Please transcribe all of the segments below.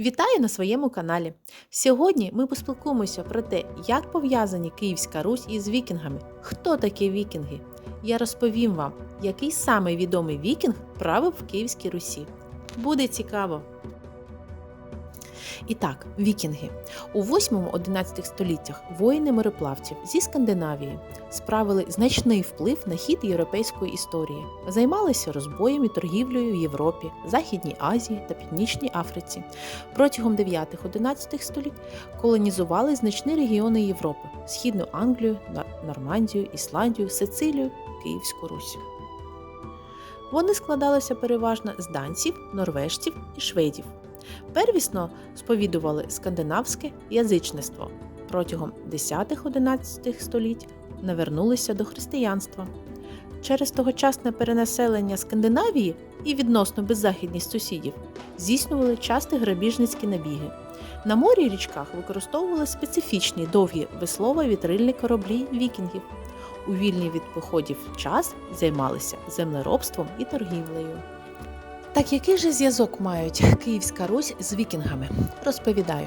Вітаю на своєму каналі. Сьогодні ми поспілкуємося про те, як пов'язані Київська Русь із вікінгами. Хто такі вікінги? Я розповім вам, який самий відомий вікінг правив в Київській Русі. Буде цікаво. І так, вікінги. У 8-11 століттях воїни мореплавців зі Скандинавії справили значний вплив на хід європейської історії, займалися розбоєм і торгівлею в Європі, Західній Азії та Північній Африці. Протягом 9-11 століть колонізували значні регіони Європи: Східну Англію, Нормандію, Ісландію, Сицилію, Київську Русь. Вони складалися переважно з данців, норвежців і шведів. Первісно сповідували скандинавське язичництво. Протягом 10-11 століть навернулися до християнства. Через тогочасне перенаселення Скандинавії і відносно беззахідність сусідів здійснювали часті грабіжницькі набіги. На морі і річках використовували специфічні довгі веслово-вітрильні кораблі вікінгів. У вільний від походів час займалися землеробством і торгівлею. Так який же зв'язок мають Київська Русь з вікінгами? Розповідаю.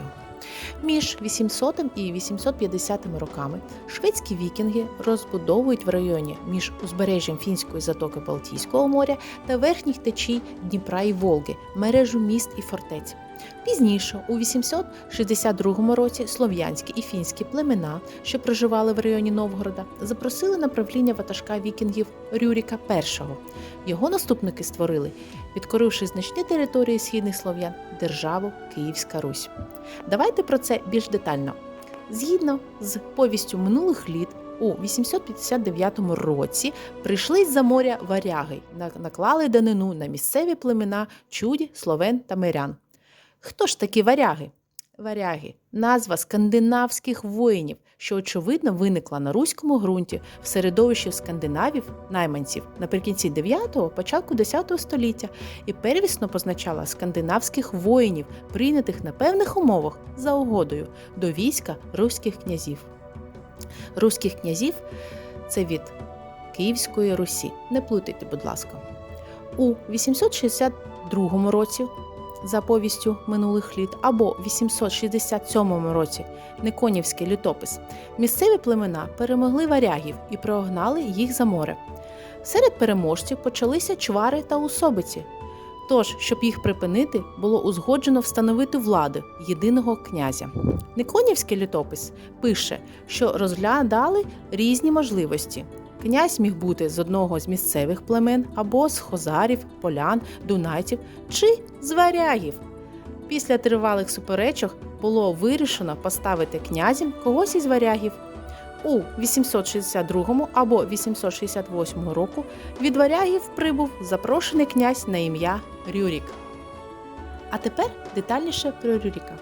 Між 800 і 850 роками шведські вікінги розбудовують в районі між узбережжям фінської затоки Балтійського моря та верхніх течій Дніпра і Волги мережу міст і фортець. Пізніше, у 862 році, слов'янські і фінські племена, що проживали в районі Новгорода, запросили на правління ватажка вікінгів Рюріка І. Його наступники створили, підкоривши значні території східних слов'ян, державу Київська Русь. Давайте про це більш детально. Згідно з повістю минулих літ, у 859 році прийшли з-за моря варяги, наклали данину на місцеві племена чуді, словен та мирян. Хто ж такі варяги? Варяги назва скандинавських воїнів, що очевидно виникла на руському ґрунті в середовищі скандинавів, найманців наприкінці 9-го, початку 10 століття і первісно позначала скандинавських воїнів, прийнятих на певних умовах за угодою до війська руських князів. Руських князів це від Київської Русі. Не плутайте, будь ласка. У 862 році за повістю минулих літ або 867 році Никонівський літопис місцеві племена перемогли варягів і прогнали їх за море. Серед переможців почалися чвари та усобиці. Тож, щоб їх припинити, було узгоджено встановити владу єдиного князя. Никонівський літопис пише, що розглядали різні можливості. Князь міг бути з одного з місцевих племен або з хозарів, полян, дунайців чи з варягів. Після тривалих суперечок було вирішено поставити князем когось із варягів. У 862 або 868 року від варягів прибув запрошений князь на ім'я Рюрік. А тепер детальніше про Рюріка.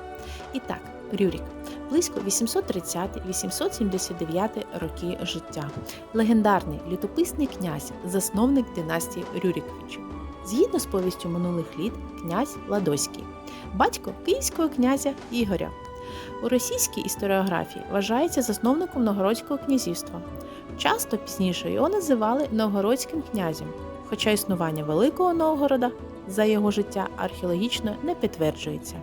І так, Рюрік близько 830-879 роки життя. Легендарний літописний князь, засновник династії Рюріковичів. Згідно з повістю минулих літ, князь Ладоський, батько київського князя Ігоря. У російській історіографії вважається засновником Новгородського князівства. Часто пізніше його називали Новгородським князем, хоча існування Великого Новгорода за його життя археологічно не підтверджується.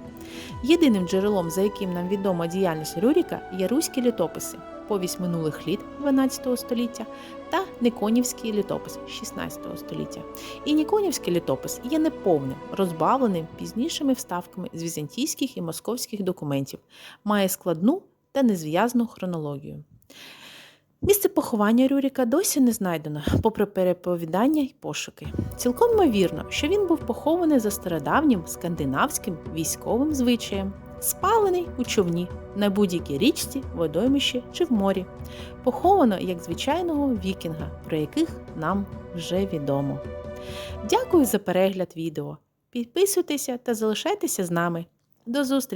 Єдиним джерелом, за яким нам відома діяльність Рюріка, є руські літописи, повість минулих літ 12 століття та Никонівський літопис 16 століття. І Ніконівський літопис є неповним, розбавленим пізнішими вставками з візантійських і московських документів, має складну та незв'язну хронологію. Місце поховання Рюріка досі не знайдено, попри переповідання й пошуки. Цілком ймовірно, що він був похований за стародавнім скандинавським військовим звичаєм, спалений у човні на будь-якій річці, водоймищі чи в морі, поховано як звичайного вікінга, про яких нам вже відомо. Дякую за перегляд відео. Підписуйтеся та залишайтеся з нами. До зустрічі!